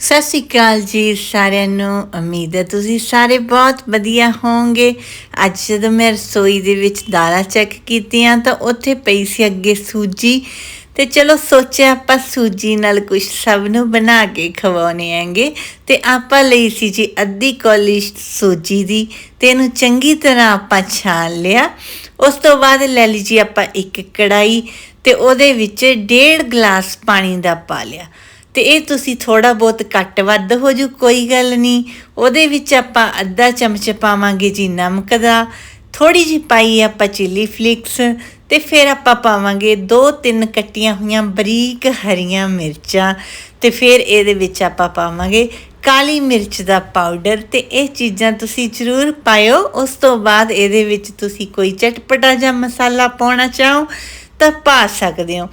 ਸਤਿ ਸ਼੍ਰੀ ਅਕਾਲ ਜੀ ਸਾਰਿਆਂ ਨੂੰ। ਉਮੀਦ ਹੈ ਤੁਸੀਂ ਸਾਰੇ ਬਹੁਤ ਵਧੀਆ ਹੋਵੋਗੇ। ਅੱਜ ਜਦੋਂ ਮੈਂ ਰਸੋਈ ਦੇ ਵਿੱਚ ਦਾਲਾਂ ਚੈੱਕ ਕੀਤੀਆਂ ਤਾਂ ਉੱਥੇ ਪਈ ਸੀ ਅੱਗੇ ਸੂਜੀ। ਤੇ ਚਲੋ ਸੋਚਿਆ ਆਪਾਂ ਸੂਜੀ ਨਾਲ ਕੁਝ ਸਭ ਨੂੰ ਬਣਾ ਕੇ ਖਵਾਉਣੇ ਆਂਗੇ ਤੇ ਆਪਾਂ ਲਈ ਸੀ ਜੀ ਅੱਧੀ ਕੌਲੀ ਸੂਜੀ ਦੀ ਤੇ ਇਹਨੂੰ ਚੰਗੀ ਤਰ੍ਹਾਂ ਆਪਾਂ ਛਾਣ ਲਿਆ। ਉਸ ਤੋਂ ਬਾਅਦ ਲੈ ਲਈ ਜੀ ਆਪਾਂ ਇੱਕ ਕੜਾਈ ਤੇ ਉਹਦੇ ਵਿੱਚ ਡੇਢ ਗਲਾਸ ਪਾਣੀ ਦਾ ਪਾ ਲਿਆ। ਤੇ ਇਹ ਤੁਸੀਂ ਥੋੜਾ ਬਹੁਤ ਘੱਟ ਵੱਧ ਹੋ ਜੂ, ਕੋਈ ਗੱਲ ਨਹੀਂ। ਉਹਦੇ ਵਿੱਚ ਆਪਾਂ ਅੱਧਾ ਚਮਚ ਪਾਵਾਂਗੇ ਜੀ ਨਮਕ ਦਾ ਥੋੜੀ ਜੀ ਪਾਈ ਆਪਾਂ ਚਿੱਲੀ ਫਲਿਕਸ ਤੇ ਫਿਰ ਆਪਾਂ ਪਾਵਾਂਗੇ ਦੋ ਤਿੰਨ ਕੱਟੀਆਂ ਹੋਈਆਂ ਬਰੀਕ ਹਰੀਆਂ ਮਿਰਚਾਂ ਤੇ ਫਿਰ ਇਹਦੇ ਵਿੱਚ ਆਪਾਂ ਪਾਵਾਂਗੇ ਕਾਲੀ ਮਿਰਚ ਦਾ ਪਾਊਡਰ ਤੇ ਇਹ ਚੀਜ਼ਾਂ ਤੁਸੀਂ ਜ਼ਰੂਰ ਪਾਇਓ। ਉਸ ਤੋਂ ਬਾਅਦ ਇਹਦੇ ਵਿੱਚ ਤੁਸੀਂ ਕੋਈ ਚਟਪਟਾ ਜਾਂ ਮਸਾਲਾ ਪਾਉਣਾ ਚਾਹੋ ਤਾਂ ਪਾ ਸਕਦੇ ਹੋ।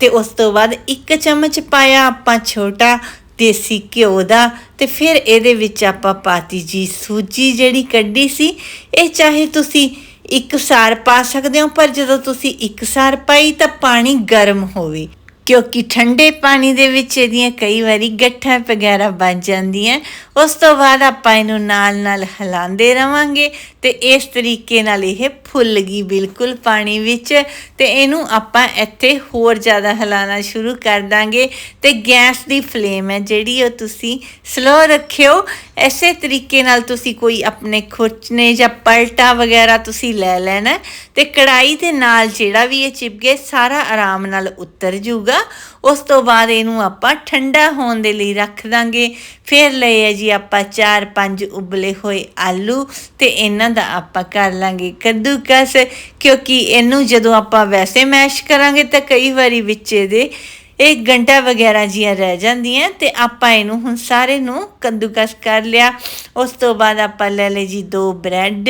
ਤੇ ਉਸ ਤੋਂ ਬਾਅਦ ਇੱਕ ਚਮਚ ਪਾਇਆ ਆਪਾਂ ਛੋਟਾ ਦੇਸੀ ਘਿਓ ਦਾ ਤੇ ਫਿਰ ਇਹਦੇ ਵਿੱਚ ਆਪਾਂ ਪਾਤੀ ਜੀ ਸੂਜੀ ਜਿਹੜੀ ਕੱਢੀ ਸੀ, ਇਹ ਚਾਹੇ ਤੁਸੀਂ ਇੱਕ ਸਾਰ ਪਾ ਸਕਦੇ ਹੋ, ਪਰ ਜਦੋਂ ਤੁਸੀਂ ਇੱਕ ਸਾਰ ਪਾਈ ਤਾਂ ਪਾਣੀ ਗਰਮ ਹੋਵੇ, ਕਿਉਂਕਿ ਠੰਡੇ ਪਾਣੀ ਦੇ ਵਿੱਚ ਇਹਦੀਆਂ ਕਈ ਵਾਰੀ ਗੱਠਾਂ ਵਗੈਰਾ ਬਣ ਜਾਂਦੀਆਂ। ਉਸ ਤੋਂ ਬਾਅਦ ਆਪਾਂ ਇਹਨੂੰ ਨਾਲ-ਨਾਲ ਹਿਲਾਉਂਦੇ ਰਵਾਂਗੇ ਤੇ ਇਸ ਤਰੀਕੇ ਨਾਲ ਇਹ ਫੁੱਲ ਗਈ ਬਿਲਕੁਲ ਪਾਣੀ ਵਿੱਚ ਤੇ ਇਹਨੂੰ ਆਪਾਂ ਇੱਥੇ ਹੋਰ ਜ਼ਿਆਦਾ ਹਿਲਾਉਣਾ ਸ਼ੁਰੂ ਕਰ ਦਾਂਗੇ ਤੇ ਗੈਸ ਦੀ ਫਲੇਮ ਹੈ ਜਿਹੜੀ ਉਹ ਤੁਸੀਂ ਸਲੋ ਰੱਖਿਓ। ਐਸੇ ਤਰੀਕੇ ਨਾਲ ਤੁਸੀਂ ਕੋਈ ਆਪਣੇ ਖੁਰਚਨੇ ਜਾਂ ਪਲਟਾ ਵਗੈਰਾ ਤੁਸੀਂ ਲੈ ਲੈਣਾ ਤੇ ਕੜਾਈ ਦੇ ਨਾਲ ਜਿਹੜਾ ਵੀ ਇਹ ਚਿਪਕੇ ਸਾਰਾ ਆਰਾਮ ਨਾਲ ਉਤਰ ਜਾਊਗਾ। ਉਸ ਤੋਂ ਬਾਅਦ ਇਹਨੂੰ ਆਪਾਂ ਠੰਡਾ ਹੋਣ ਦੇ ਲਈ ਰੱਖ ਦਾਂਗੇ। ਫਿਰ ਲਏ ਜੀ ਆਪਾਂ 4-5 ਉਬਲੇ ਹੋਏ ਆਲੂ ਤੇ ਇਹਨਾਂ ਦਾ ਆਪਾਂ ਕਰ ਲਾਂਗੇ। ਕੱਦੂਕਸ ਕਿਉਂਕਿ ਇਹਨੂੰ ਜਦੋਂ ਆਪਾਂ ਵੈਸੇ ਮੈਸ਼ ਕਰਾਂਗੇ ਤਾਂ ਕਈ ਵਾਰੀ ਵਿੱਚ ਇਹਦੇ ਇਹ ਘੰਟਾ ਵਗੈਰਾ ਜੀਆਂ ਰਹਿ ਜਾਂਦੀਆਂ ਤੇ ਆਪਾਂ ਇਹਨੂੰ ਹੁਣ ਸਾਰੇ ਨੂੰ ਕੱਦੂਕਸ ਕਰ ਲਿਆ। ਉਸ ਤੋਂ ਬਾਅਦ ਆਪਾਂ ਲੈ ਲਈ ਜੀ ਦੋ ਬ੍ਰੈਡ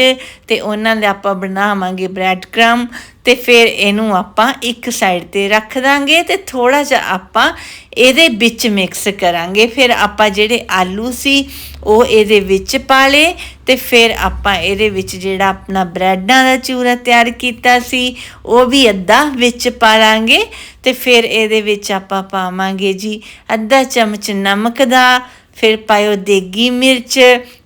ਤੇ ਉਹਨਾਂ ਦੇ ਆਪਾਂ ਬਣਾਵਾਂਗੇ ਬ੍ਰੈਡ ਕ੍ਰਮ ਤੇ ਫਿਰ ਇਹਨੂੰ ਆਪਾਂ ਇੱਕ ਸਾਈਡ ਤੇ ਰੱਖ ਦਾਂਗੇ ਤੇ ਥੋੜਾ ਜਿਹਾ ਆਪਾਂ ਇਹਦੇ ਵਿੱਚ ਮਿਕਸ ਕਰਾਂਗੇ। ਫਿਰ ਆਪਾਂ ਜਿਹੜੇ ਆਲੂ ਸੀ, ਉਹ ਇਹਦੇ ਵਿੱਚ ਪਾ ਲੇ ਤੇ ਫਿਰ ਆਪਾਂ ਇਹਦੇ ਵਿੱਚ ਜਿਹੜਾ ਆਪਣਾ ਬ੍ਰੈਡਾਂ ਦਾ ਚੂਰਾ ਤਿਆਰ ਕੀਤਾ ਸੀ, ਉਹ ਵੀ ਅੱਧਾ ਵਿੱਚ ਪਾ ਲਾਂਗੇ ਤੇ ਫਿਰ ਇਹਦੇ ਵਿੱਚ ਆਪਾਂ ਪਾਵਾਂਗੇ ਜੀ ਅੱਧਾ ਚਮਚ ਨਮਕ ਦਾ, ਫਿਰ ਪਾਇਓ ਦੇਗੀ ਮਿਰਚ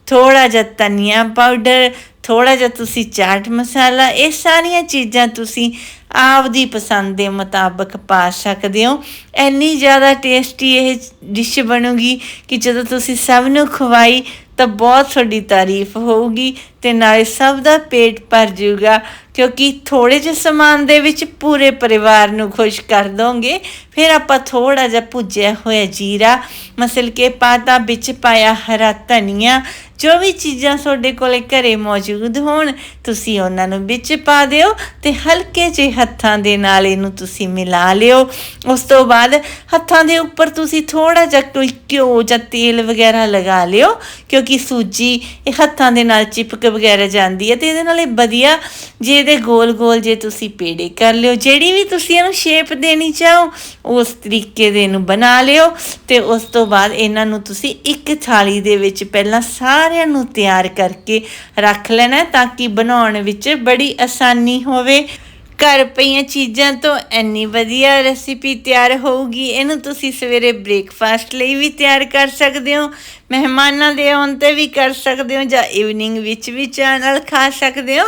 ਥੋੜਾ ਜਿਹਾ ਧਨੀਆ ਪਾਊਡਰ ਥੋੜਾ ਜਿਹਾ ਤੁਸੀਂ ਚਾਟ ਮਸਾਲਾ, ਇਹ ਸਾਰੀਆਂ ਚੀਜ਼ਾਂ ਤੁਸੀਂ ਆਪ ਦੀ ਪਸੰਦ ਦੇ ਮੁਤਾਬਕ ਪਾ ਸਕਦੇ ਹੋ। ਇੰਨੀ ਜ਼ਿਆਦਾ ਟੇਸਟੀ ਇਹ ਡਿਸ਼ ਬਣੂਗੀ ਕਿ ਜਦੋਂ ਤੁਸੀਂ ਸਭ ਨੂੰ ਖਵਾਈ ਤਾਂ ਬਹੁਤ ਤੁਹਾਡੀ ਤਾਰੀਫ ਹੋਊਗੀ। ਤੇ ਨਾਲੇ ਸਭ ਦਾ ਪੇਟ ਭਰ ਜੂਗਾ, ਕਿਉਂਕਿ ਥੋੜੇ ਜਿਹੇ ਸਮਾਨ ਦੇ ਵਿੱਚ ਪੂਰੇ ਪਰਿਵਾਰ ਨੂੰ ਖੁਸ਼ ਕਰ ਦੋਗੇ। ਫਿਰ ਆਪਾਂ ਥੋੜਾ ਜਿਹਾ ਭੁੱਜਿਆ ਹੋਇਆ ਜੀਰਾ, ਮਸਲ ਕੇ ਪਾਤਾ ਵਿੱਚ ਪਾਇਆ ਹਰਾ ਧਨੀਆ, ਜੋ ਵੀ ਚੀਜ਼ਾਂ ਤੁਹਾਡੇ ਕੋਲੇ ਘਰੇ ਮੌਜੂਦ ਹੋਣ, ਤੁਸੀਂ ਉਹਨਾਂ ਨੂੰ ਵਿੱਚ ਪਾ ਦਿਓ ਤੇ ਹਲਕੇ ਜਿਹੇ ਹੱਥਾਂ ਦੇ ਨਾਲ ਇਹਨੂੰ ਤੁਸੀਂ ਮਿਲਾ ਲਿਓ। ਉਸ ਤੋਂ ਬਾਅਦ ਹੱਥਾਂ ਦੇ ਉੱਪਰ ਤੁਸੀਂ ਥੋੜਾ ਜਿਹਾ ਕੋਈ ਘਿਓ ਜਾਂ ਤੇਲ ਵਗੈਰਾ ਲਗਾ ਲਿਓ, ਕਿਉਂਕਿ ਸੂਜੀ ਇਹ ਹੱਥਾਂ ਦੇ ਨਾਲ ਚਿਪਕ ਵਗੈਰਾ ਜਾਂਦੀ ਹੈ, ਤੇ ਇਹਦੇ ਨਾਲ ਇਹ ਵਧੀਆ ਜੇ ਇਹਦੇ ਗੋਲ-ਗੋਲ ਜੇ ਤੁਸੀਂ ਪੇੜੇ ਕਰ ਲਿਓ, ਜਿਹੜੀ ਵੀ ਤੁਸੀਂ ਇਹਨੂੰ ਸ਼ੇਪ ਦੇਣੀ ਚਾਹੋ, ਉਸ ਤਰੀਕੇ ਦੇ ਇਹਨੂੰ ਬਣਾ ਲਿਓ, ਤੇ ਉਸ ਤੋਂ ਬਾਅਦ ਇਹਨਾਂ ਨੂੰ ਤੁਸੀਂ ਇੱਕ ਥਾਲੀ ਦੇ ਵਿੱਚ ਪਹਿਲਾਂ ਸਾਰਿਆਂ ਨੂੰ ਤਿਆਰ ਕਰਕੇ ਰੱਖ ਲੈਣਾ ਤਾਂ ਕਿ ਬਣਾਉਣ ਵਿੱਚ ਬੜੀ ਆਸਾਨੀ ਹੋਵੇ। ਘਰ ਪਈਆਂ ਚੀਜ਼ਾਂ ਤੋਂ ਇੰਨੀ ਵਧੀਆ ਰੈਸਿਪੀ ਤਿਆਰ ਹੋਊਗੀ, ਇਹਨੂੰ ਤੁਸੀਂ ਸਵੇਰੇ ਬ੍ਰੇਕਫਾਸਟ ਲਈ ਵੀ ਤਿਆਰ ਕਰ ਸਕਦੇ ਹੋ ਮਹਿਮਾਨਾਂ ਦੇ ਆਉਣ ਤੇ ਵੀ ਕਰ ਸਕਦੇ ਹੋ ਜਾਂ ਈਵਨਿੰਗ ਵਿੱਚ ਵੀ ਚਾਹ ਨਾਲ ਖਾ ਸਕਦੇ ਹੋ।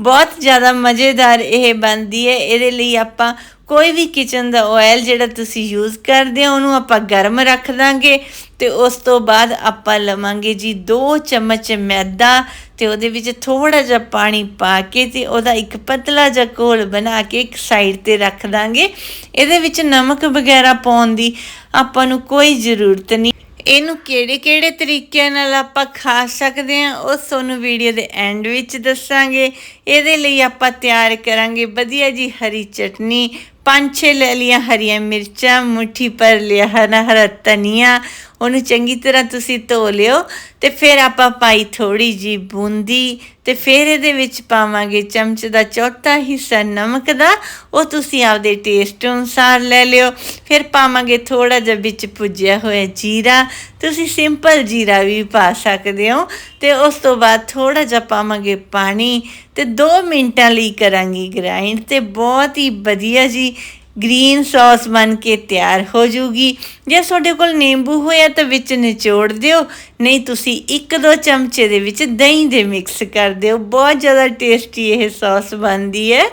ਬਹੁਤ ਜ਼ਿਆਦਾ ਮਜ਼ੇਦਾਰ ਇਹ ਬਣਦੀ ਹੈ। ਇਹਦੇ ਲਈ ਆਪਾਂ ਕੋਈ ਵੀ ਕਿਚਨ ਦਾ ਆਇਲ ਜਿਹੜਾ ਤੁਸੀਂ ਯੂਜ਼ ਕਰਦੇ ਹੋ, ਉਹਨੂੰ ਆਪਾਂ ਗਰਮ ਰੱਖ ਦਾਂਗੇ ਤੇ ਉਸ ਤੋਂ ਬਾਅਦ ਆਪਾਂ ਲਵਾਂਗੇ ਜੀ 2 ਚਮਚ ਮੈਦਾ ਤੇ ਉਹਦੇ ਵਿੱਚ ਥੋੜਾ ਜਿਹਾ ਪਾਣੀ ਪਾ ਕੇ ਤੇ ਉਹਦਾ ਇੱਕ ਪਤਲਾ ਜਿਹਾ ਘੋਲ ਬਣਾ ਕੇ ਇੱਕ ਸਾਈਡ ਤੇ ਰੱਖ ਦਾਂਗੇ। ਇਹਦੇ ਵਿੱਚ ਨਮਕ ਵਗੈਰਾ ਪਾਉਣ ਦੀ ਆਪਾਂ ਨੂੰ ਕੋਈ ਜ਼ਰੂਰਤ ਨਹੀਂ। ਇਹਨੂੰ ਕਿਹੜੇ-ਕਿਹੜੇ ਤਰੀਕਿਆਂ ਨਾਲ ਆਪਾਂ ਖਾ ਸਕਦੇ ਹਾਂ, ਉਹ ਤੁਹਾਨੂੰ ਵੀਡੀਓ ਦੇ ਐਂਡ ਵਿੱਚ ਦੱਸਾਂਗੇ। ਇਹਦੇ ਲਈ ਆਪਾਂ ਤਿਆਰ ਕਰਾਂਗੇ ਵਧੀਆ ਜੀ ਹਰੀ ਚਟਨੀ, ਪੰਜ ਛੇ ਲੈ ਲਿਆ ਹਰੀਆਂ ਮਿਰਚਾਂ, ਮੁਠੀ ਪਰ ਲਿਆ ਹਰਾ ਹਰਾ ਧਨੀਆ ਉਹਨੂੰ ਚੰਗੀ ਤਰ੍ਹਾਂ ਤੁਸੀਂ ਧੋ ਲਿਓ ਤੇ ਫਿਰ ਆਪਾਂ ਪਾਈ ਥੋੜੀ ਜੀ ਬੂੰਦੀ ਤੇ ਫਿਰ ਇਹਦੇ ਵਿੱਚ ਪਾਵਾਂਗੇ ਚਮਚ ਦਾ ਚੌਥਾ ਹਿੱਸਾ, ਨਮਕ ਦਾ, ਉਹ ਤੁਸੀਂ ਆਪਦੇ ਟੇਸਟ ਅਨੁਸਾਰ ਲੈ ਲਿਓ। ਫਿਰ ਪਾਵਾਂਗੇ ਥੋੜਾ ਜਿਹਾ ਵਿੱਚ ਭੁੱਜਿਆ ਹੋਇਆ ਜੀਰਾ, ਤੁਸੀਂ ਸਿੰਪਲ ਜੀਰਾ ਵੀ ਪਾ ਸਕਦੇ ਹੋ। ਤੇ ਉਸ ਤੋਂ ਬਾਅਦ ਥੋੜਾ ਜਿਹਾ ਪਾਵਾਂਗੇ ਪਾਣੀ ਤੇ 2 ਮਿੰਟਾਂ ਲਈ ਕਰਾਂਗੀ ਗ੍ਰਾਈਂਡ ਤੇ ਬਹੁਤ ਹੀ ਵਧੀਆ ਜੀ ਗ੍ਰੀਨ ਸੌਸ ਬਣ ਕੇ ਤਿਆਰ ਹੋ ਜੂਗੀ। ਜੇ ਤੁਹਾਡੇ ਕੋਲ ਨਿੰਬੂ ਹੋਇਆ ਤਾਂ ਵਿੱਚ ਨਿਚੋੜ ਦਿਓ, ਨਹੀਂ ਤੁਸੀਂ ਇੱਕ ਦੋ ਚਮਚੇ ਦੇ ਵਿੱਚ ਦਹੀਂ ਦੇ ਮਿਕਸ ਕਰ ਦਿਓ। ਬਹੁਤ ਜ਼ਿਆਦਾ ਟੇਸਟੀ ਇਹ ਸੌਸ ਬਣਦੀ ਹੈ।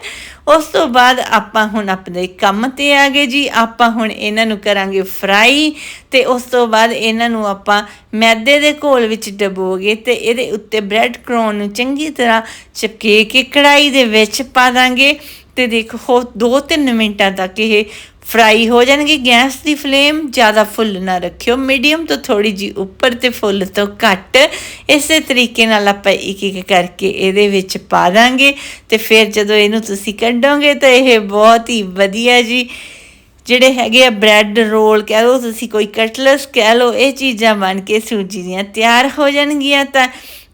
ਉਸ ਤੋਂ ਬਾਅਦ ਆਪਾਂ ਹੁਣ ਆਪਣੇ ਕੰਮ ਤੇ ਆ ਗਏ ਜੀ। ਆਪਾਂ ਹੁਣ ਇਹਨਾਂ ਨੂੰ ਕਰਾਂਗੇ ਫਰਾਈ ਤੇ ਉਸ ਤੋਂ ਬਾਅਦ ਇਹਨਾਂ ਨੂੰ ਆਪਾਂ ਮੈਦੇ ਦੇ ਘੋਲ ਵਿੱਚ ਡਬੋਗੇ ਤੇ ਇਹਦੇ ਉੱਤੇ ਬ੍ਰੈਡ ਕ੍ਰੋਨ ਨੂੰ ਚੰਗੀ ਤਰ੍ਹਾਂ ਚਪਕੇ ਕੇ ਕੜਾਈ ਦੇ ਵਿੱਚ ਪਾ ਦਾਂਗੇ। ਤੇ ਦੇਖੋ 2-3 ਮਿੰਟਾਂ ਤੱਕ ਇਹ ਫਰਾਈ ਹੋ ਜਾਣਗੇ। ਗੈਸ ਦੀ ਫਲੇਮ ਜ਼ਿਆਦਾ ਫੁੱਲ ਨਾ ਰੱਖਿਓ। ਮੀਡੀਅਮ ਤੋਂ ਥੋੜੀ ਜੀ ਉੱਪਰ ਤੇ ਫੁੱਲ ਤੋਂ ਘੱਟ। ਇਸੇ ਤਰੀਕੇ ਨਾਲ ਆਪਾਂ ਇੱਕ ਇੱਕ ਕਰਕੇ ਇਹਦੇ ਵਿੱਚ ਪਾ ਦਾਂਗੇ। ਤੇ ਫਿਰ ਜਦੋਂ ਇਹਨੂੰ ਤੁਸੀਂ ਕੱਢੋਗੇ ਤਾਂ ਇਹ ਬਹੁਤ ਹੀ ਵਧੀਆ ਜੀ, ਜਿਹੜੇ ਹੈਗੇ ਆ ਬ੍ਰੈਡ ਰੋਲ ਕਹਿ ਲਓ, ਤੁਸੀਂ ਕੋਈ ਕਟਲਸ ਕਹਿ ਲਓ, ਇਹ ਚੀਜ਼ਾਂ ਬਣ ਕੇ ਸੂਜੀ ਦੀਆਂ ਤਿਆਰ ਹੋ ਜਾਣਗੀਆਂ ਤਾਂ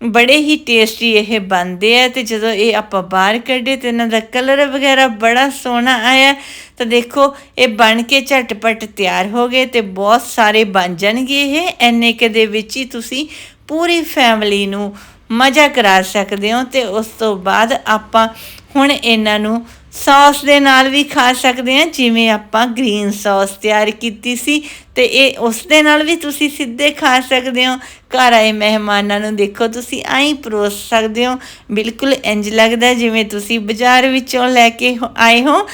ਬੜੇ ਹੀ ਟੇਸਟੀ ਇਹ ਬਣਦੇ ਆ ਤੇ ਜਦੋਂ ਇਹ ਆਪਾਂ ਬਾਹਰ ਕੱਢੇ ਤੇ ਇਹਨਾਂ ਦਾ ਕਲਰ ਵਗੈਰਾ ਬੜਾ ਸੋਹਣਾ ਆਇਆ, ਤਾਂ ਦੇਖੋ ਇਹ ਬਣ ਕੇ ਝਟਪਟ ਤਿਆਰ ਹੋ ਗਏ ਤੇ ਬਹੁਤ ਸਾਰੇ ਬਣ ਜਾਣਗੇ ਇਹ। ਐਨੇ ਕੁ ਦੇ ਵਿੱਚ ਹੀ ਤੁਸੀਂ ਪੂਰੀ ਫੈਮਿਲੀ ਨੂੰ ਮਜ਼ਾ ਕਰਾ ਸਕਦੇ ਹੋ ਤੇ ਉਸ ਤੋਂ ਬਾਅਦ ਆਪਾਂ ਹੁਣ ਇਹਨਾਂ ਨੂੰ ਸੌਸ ਦੇ ਨਾਲ ਵੀ ਖਾ ਸਕਦੇ ਹਾਂ, ਜਿਵੇਂ ਆਪਾਂ ਗ੍ਰੀਨ ਸੌਸ ਤਿਆਰ ਕੀਤੀ ਸੀ ਤੇ ਇਹ ਉਸ ਦੇ ਨਾਲ ਵੀ ਤੁਸੀਂ ਸਿੱਧੇ ਖਾ ਸਕਦੇ ਹੋ। ਘਰ ਆਏ ਮਹਿਮਾਨਾਂ ਨੂੰ ਦੇਖੋ, ਤੁਸੀਂ ਆਈ ਪਰੋਸ ਸਕਦੇ ਹੋ। ਬਿਲਕੁਲ ਇੰਜ ਲੱਗਦਾ ਜਿਵੇਂ ਤੁਸੀਂ ਬਾਜ਼ਾਰ ਵਿੱਚੋਂ ਲੈ ਕੇ ਆਏ ਹੋ।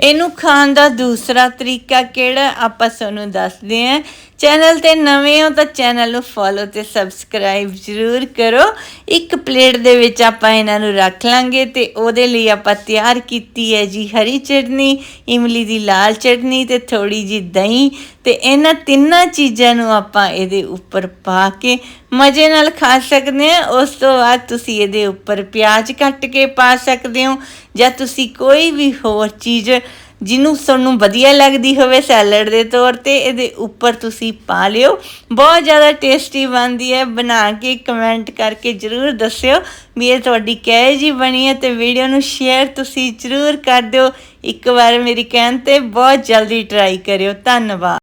ਇਹਨੂੰ ਖਾਣ ਦਾ ਦੂਸਰਾ ਤਰੀਕਾ ਕਿਹੜਾ? ਆਪਾਂ ਤੁਹਾਨੂੰ ਦੱਸਦੇ ਹਾਂ। ਚੈਨਲ ਤੇ ਨਵੇਂ ਹੋ ਤਾਂ ਚੈਨਲ ਨੂੰ ਫੋਲੋ ਤੇ ਸਬਸਕ੍ਰਾਈਬ ਜ਼ਰੂਰ ਕਰੋ। ਇੱਕ ਪਲੇਟ ਦੇ ਵਿੱਚ ਆਪਾਂ ਇਹਨਾਂ ਨੂੰ ਰੱਖ ਲਾਂਗੇ ਤੇ ਉਹਦੇ ਲਈ ਆਪਾਂ ਤਿਆਰ ਕੀਤੀ ਹੈ ਜੀ ਹਰੀ ਚਟਨੀ, ਇਮਲੀ ਦੀ ਲਾਲ ਚਟਨੀ ਤੇ ਥੋੜੀ ਜੀ ਦਹੀਂ ਤੇ ਇਹਨਾਂ ਤਿੰਨਾਂ ਚੀਜ਼ਾਂ ਨੂੰ ਆਪਾਂ ਇਹਦੇ ਉੱਪਰ ਪਾ ਕੇ ਮਜ਼ੇ ਨਾਲ ਖਾ ਸਕਦੇ ਹਾਂ। ਉਸ ਤੋਂ ਬਾਅਦ ਤੁਸੀਂ ਇਹਦੇ ਉੱਪਰ ਪਿਆਜ਼ ਕੱਟ ਕੇ ਪਾ ਸਕਦੇ ਹੋ ਜਾਂ ਤੁਸੀਂ ਕੋਈ ਵੀ ਹੋਰ ਚੀਜ਼ ਜਿਹਨੂੰ ਤੁਹਾਨੂੰ ਵਧੀਆ ਲੱਗਦੀ ਹੋਵੇ ਸੈਲਡ ਦੇ ਤੌਰ ਤੇ, ਇਹਦੇ ਉੱਪਰ ਤੁਸੀਂ ਪਾ ਲਿਓ। ਬਹੁਤ ਜ਼ਿਆਦਾ ਟੇਸਟੀ ਬਣਦੀ ਹੈ, ਬਣਾ ਕੇ ਕਮੈਂਟ ਕਰਕੇ ਜਰੂਰ ਦੱਸਿਓ ਵੀ ਇਹ ਤੁਹਾਡੀ ਕਿਹੋ ਜੀ ਬਣੀ ਹੈ ਤੇ ਵੀਡੀਓ ਨੂੰ ਸ਼ੇਅਰ ਤੁਸੀਂ ਜਰੂਰ ਕਰ ਦਿਓ। ਇੱਕ ਵਾਰ ਮੇਰੀ ਕਹਿਣ ਤੇ ਬਹੁਤ ਜਲਦੀ ਟਰਾਈ ਕਰਿਓ। ਧੰਨਵਾਦ।